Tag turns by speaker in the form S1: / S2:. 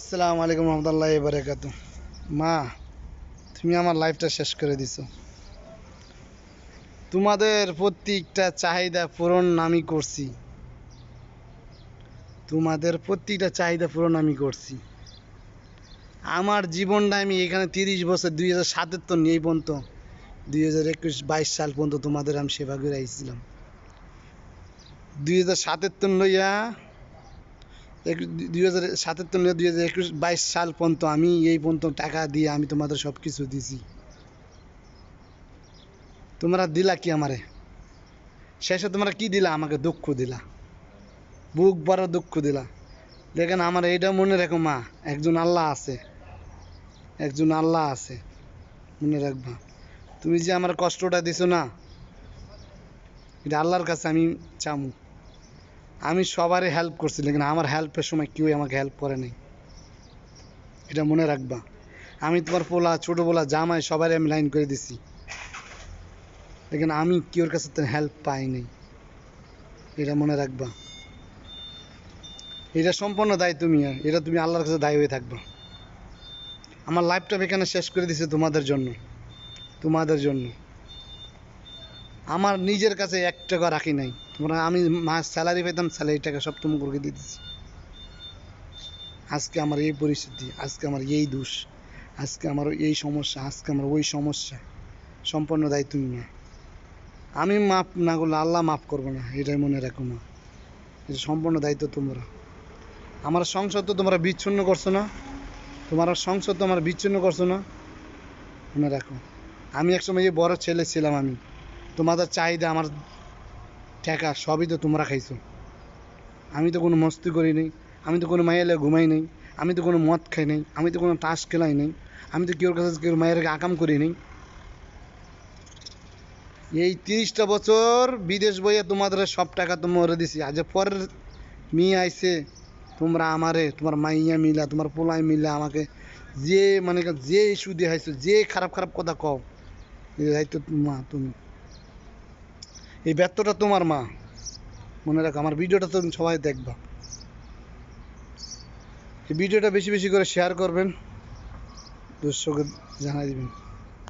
S1: আসসালামু আলাইকুম রহমতুল্লাহ বারাকাত মা, তুমি আমার লাইফটা শেষ করে দিছো। তোমাদের প্রত্যেকটা চাহিদা পূরণ আমি করছি। তোমাদের প্রত্যেকটা চাহিদা পূরণ আমি করছি। আমার জীবনটা আমি এখানে তিরিশ বছর, দুই হাজার সাতের তো নেই পর্যন্ত, দুই হাজার একুশ বাইশ সাল পর্যন্ত তোমাদের আমি সেবা করে আইছিলাম। দুই হাজার সাতের তো লইয়া দুই হাজার সাতাত্তর নিয়ে দুই হাজার একুশ বাইশ সাল পর্যন্ত আমি এই পর্যন্ত টাকা দিয়ে আমি তোমাদের সব কিছু দিছি। তোমরা দিলা কি আমারে? শেষে তোমরা কি দিলা? আমাকে দুঃখ দিলা। বুক বড় দুঃখ দিলা। দেখেন আমার এইটা মনে রেখো মা, একজন আল্লাহ আছে। একজন আল্লাহ আছে। মনে রাখবা। তুমি যে আমার কষ্টটা দিছো না, এটা আল্লাহর কাছে আমি চামু। আমি সবারই হেল্প করছি, লেকিন আমার হেল্পের সময় কেউই আমাকে হেল্প করে নাই। এটা মনে রাখবা। আমি তোমার পোলা, ছোটো পোলা, জামাই, সবারই আমি লাইন করে দিছি। লেকিন আমি কেউর কাছে তো হেল্প পাই নাই। এটা মনে রাখবা। এটা সম্পূর্ণ দায় তুমি, আর এটা তুমি আল্লাহর কাছে দায়ী হয়ে থাকবা। আমার লাইফটা এখানে শেষ করে দিছে তোমাদের জন্য। তোমাদের জন্য। আমার নিজের কাছে এক টাকা রাখি নাই। তোমরা আমি মাস স্যালারি পেতাম স্যালারি টাকা সব তুমি করে দিচ্ছি আজকে আমার এই পরিস্থিতি, আজকে আমার এই দোষ, আজকে আমার এই সমস্যা, আজকে আমার ওই সমস্যা। সম্পূর্ণ দায়িত্ব না আমি মাফ না করলে আল্লাহ মাফ করব না, এটাই মনে রাখো না এটা সম্পূর্ণ দায়িত্ব তোমরা। আমার সংসদ তো তোমরা বিচ্ছিন্ন করছ না। তোমার সংসদ তো আমার বিচ্ছিন্ন করছ না। মনে রাখো। আমি একসময় এই বড় ছেলে ছিলাম আমি। তোমাদের চাহিদা আমার টাকা সবই তো তোমরা খাইছো। আমি তো কোনো মস্তি করি নাই, আমি তো কোনো মাইয়ালে ঘুমাই নাই, আমি তো কোনো মদ খাই নাই, আমি তো কোনো তাস খেলাই নাই, আমি তো কেউর কাছে কেউ মায়ের আকাম করি নাই। এই তিরিশটা বছর বিদেশ বইয়ে তোমাদের সব টাকা তোমরা দিছি। আজ পরের মেয়ে আইছে, তোমরা আমারে, তোমার মাইয়া মিলা, তোমার পোলাই মিলা আমাকে যে মানে যে ইস্যু দিয়ে হাইছো যে খারাপ খারাপ কথা কও এই দায়িত্ব মা তুমি। এই ব্যর্থটা তোমার মা। মনে রাখো, আমার ভিডিওটা তুমি সবাই দেখবা। এই ভিডিওটা বেশি বেশি করে শেয়ার করবেন। দর্শকের জানাই দিবেন।